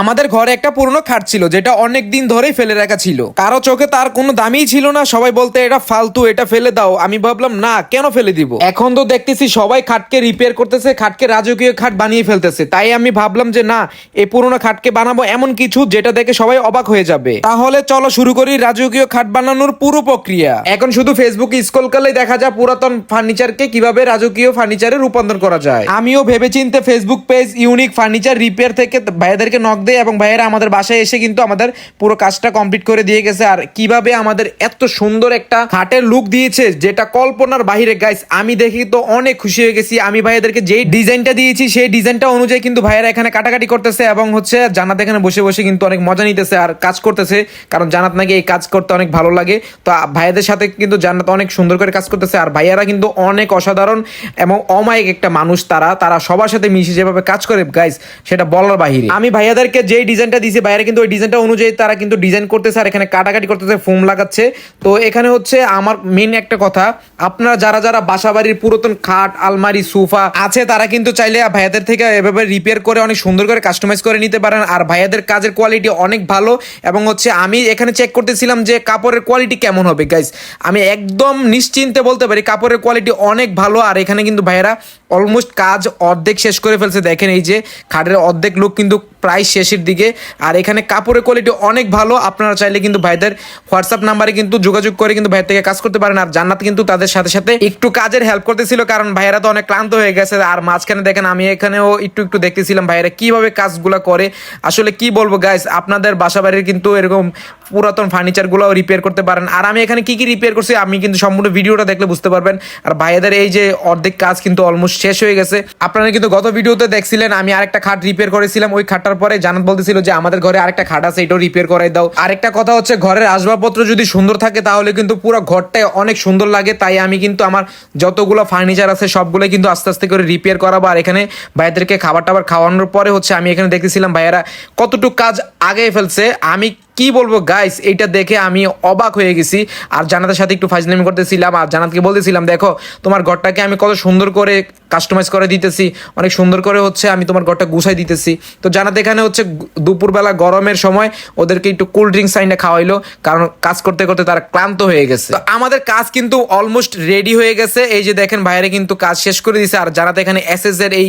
আমাদের ঘরে একটা পুরনো খাট ছিল, যেটা অনেক দিন ধরেই ফেলে রাখা ছিল। কারও চোখে তার কোনো দামই ছিল না, সবাই বলতে, এটা ফালতু, এটা ফেলে দাও। আমি ভাবলাম, না, কেন ফেলে দিব? এখন তো দেখতেছি সবাই খাটকে রিপেয়ার করতেছে, খাটকে রাজকীয় খাট বানিয়ে ফেলতেছে। তাই আমি ভাবলাম যে, না, এই পুরনো খাটকে বানাবো এমন কিছু যেটা দেখে সবাই অবাক হয়ে যাবে। তাহলে চলো শুরু করি রাজকীয় খাট বানানোর পুরো প্রক্রিয়া। এখন শুধু ফেসবুকে স্ক্রল করলেই দেখা যায় পুরাতন ফার্নিচারকে কীভাবে রাজকীয় ফার্নিচারে রূপান্তর করা যায়। আমিও ভেবেচিন্তে Facebook page unique furniture repair থেকে ভাইয়াদেরকে নক দেয় এবং ভাইয়েরা আমাদের বাসায় এসে কিন্তু আমাদের পুরো কাজটা কমপ্লিট করে দিয়ে গেছে। আর কীভাবে আমাদের এত সুন্দর একটা খাটের লুক দিয়েছে, যেটা কল্পনার বাইরে গাইস আমি দেখি তো অনেক খুশি হয়ে গেছি। আমি ভাইয়াদেরকে যেই ডিজাইনটা দিয়েছি, সেই ডিজাইনটা অনুযায়ী কিন্তু ভাইয়েরা এখানে কাটাকাটি করতেছে এবং হচ্ছে জানাত এখানে বসে বসে কিন্তু অনেক মজা নিতেছে আর কাজ করতেছে, কারণ জানাত নাকি এই কাজ করতে অনেক ভালো লাগে। তো ভাইয়াদের সাথে কিন্তু জান্নাত অনেক সুন্দর করে কাজ করতেছে আর ভাইয়ারা কিন্তু অনেক অসাধারণ এবং অমায়িক একটা মানুষ তারা। তারা সবার সাথে মিশে যেভাবে কাজ করে গাইস সেটা বলার বাহিরে। আমি ভাইয়াদেরকে যেই ডিজাইনটা দিয়েছে ভাইয়ারা কিন্তু ওই ডিজাইনটা অনুযায়ী তারা কিন্তু ডিজাইন করতেছে আর এখানে কাটাকাটি করতেছে ফোম লাগাচ্ছে। তো এখানে হচ্ছে আমার মেন একটা কথা, আপনারা যারা যারা বাসা বাড়ির পুরাতন খাট, আলমারি, সোফা আছে, তারা কিন্তু চাইলে ভাইয়াদের থেকে এভাবে রিপেয়ার করে অনেক সুন্দর করে কাস্টমাইজ করে নিতে পারেন। আর ভাইয়াদের কাজের কোয়ালিটি অনেক ভালো এবং হচ্ছে আমি এখানে চেক করতেছিলাম যে কাপড়ের কোয়ালিটি কেমন হবে গাইস আমি একদম নিশ্চিন্তে বলতে পারি, কাপড়ের কোয়ালিটি অনেক ভালো। আর এখানে কিন্তু ভাইয়েরা অলমোস্ট কাজ অর্ধেক শেষ করে ফেলছে। দেখেন এই যে, খাটের অর্ধেক লুক কিন্তু প্রায় শেষের দিকে। আর এখানে কাপড়ের কোয়ালিটি অনেক ভালো। আপনারা চাইলে কিন্তু ভাইদের হোয়াটসঅ্যাপ নাম্বারে কিন্তু যোগাযোগ করে কিন্তু ভাইয়ের থেকে কাজ করতে পারেন। আর জান্নাত কিন্তু তাদের সাথে সাথে একটু কাজের হেল্প করতেছিল, কারণ ভাইয়েরা তো অনেক ক্লান্ত হয়ে গেছে। আর মাঝখানে দেখেন আমি এখানেও একটু একটু দেখতেছিলাম ভাইয়েরা কীভাবে কাজগুলো করে। আসলে কি বলব গাইস আপনাদের বাসা বাড়ির কিন্তু এরকম পুরাতন ফার্নিচারগুলো রিপেয়ার করতে পারেন। আর আমি এখানে কি কি রিপেয়ার করছি, আমি কিন্তু সম্পূর্ণ ভিডিওটা দেখলে বুঝতে পারবেন। আর ভাইয়াদের এই যে অর্ধেক কাজ কিন্তু অলমোস্ট শেষ হয়ে গেছে। আপনারা কিন্তু গত ভিডিওতে দেখছিলেন, আমি আরেকটা খাট রিপেয়ার করেছিলাম। ওই খাটটার পরে জানাত বলতেছিল যে আমাদের ঘরে আরেকটা খাট আছে, এটাও রিপেয়ার করাই দাও। আরেকটা কথা হচ্ছে, ঘরের আসবাবপত্র যদি সুন্দর থাকে তাহলে কিন্তু পুরো ঘরটাই অনেক সুন্দর লাগে। তাই আমি কিন্তু আমার যতগুলো ফার্নিচার আছে সবগুলো কিন্তু আস্তে আস্তে করে রিপেয়ার করাবো। আর এখানে ভাইদেরকে খাবার টাবার খাওয়ানোর পরে হচ্ছে আমি এখানে দেখতেছিলাম ভাইয়ারা কতটুকু কাজ আগে ফেলছে। আমি কি বলব গাইস এইটা দেখে আমি অবাক হয়ে গেছি। আর জানাতের সাথে একটু ফাইজলামি করতেছিলাম, আর জানাতকে বলতেছিলাম, দেখো, তোমার ঘরটাকে আমি কত সুন্দর করে কাস্টমাইজ করে দিতেছি। অনেক সুন্দর করে হচ্ছে আমি তোমার ঘরটা গুছাই দিতেছি। তো জানাত এখানে হচ্ছে দুপুরবেলা গরমের সময় ওদেরকে একটু কোল্ড ড্রিঙ্কস আইনে খাওয়াইলো, কারণ কাজ করতে করতে তারা ক্লান্ত হয়ে গেছে। আমাদের কাজ কিন্তু অলমোস্ট রেডি হয়ে গেছে। এই যে দেখেন বাইরে কিন্তু কাজ শেষ করে দিছে, আর জানাত এখানে এস এর এই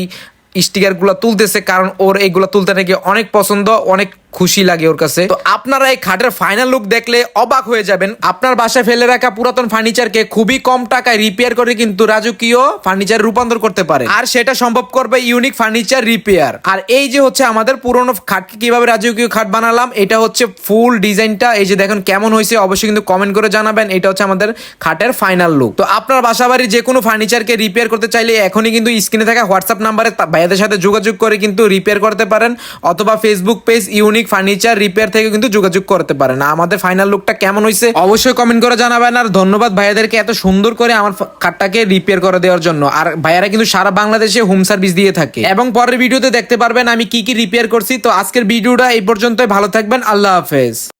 স্টিকারগুলা তুলতেছে, কারণ ওর এইগুলো তুলতে নাকি অনেক পছন্দ, অনেক খুশি লাগে ওর কাছে। তো আপনারা এই খাটের ফাইনাল লুক দেখলে অবাক হয়ে যাবেন। আপনার বাসায় ফেলে রাখা পুরাতন ফার্নিচারকে খুবই কম টাকায় রিপেয়ার করে কিন্তু রাজকীয় ফার্নিচার রূপান্তর করতে পারে। আর সেটা সম্ভব করবে ইউনিক ফার্নিচার রিপেয়ার আর এই যে হচ্ছে আমাদের পুরনো খাটকে কীভাবে রাজকীয় খাট বানালাম, এটা হচ্ছে ফুল ডিজাইনটা এই যে দেখুন কেমন হয়েছে, অবশ্যই কিন্তু কমেন্ট করে জানাবেন। এটা হচ্ছে আমাদের খাটের ফাইনাল লুক তো আপনার বাসা বাড়ির যে কোনো ফার্নিচারকে রিপেয়ার করতে চাইলে এখনই কিন্তু স্ক্রিনে থাকা হোয়াটসঅ্যাপ নাম্বারে ভাইয়াদের সাথে যোগাযোগ করে কিন্তু রিপেয়ার করতে পারেন। অথবা Facebook page unique furniture repair থেকে কিন্তু যোগাযোগ করতে পারেন আমাদের ফাইনাল লুকটা কেমন হয়েছে অবশ্যই কমেন্ট করে জানাবেন। আর ধন্যবাদ ভাইয়াদেরকে এত সুন্দর করে আমার কারটাকে রিপেয়ার করে দেওয়ার জন্য। আর ভাইয়ারা কিন্তু সারা বাংলাদেশে হোম সার্ভিস দিয়ে থাকে। এবং পরের ভিডিওতে দেখতে পারবেন আমি কি কি রিপেয়ার করছি। তো আজকের ভিডিওটা এই পর্যন্তই। ভালো থাকবেন। আল্লাহ হাফেজ।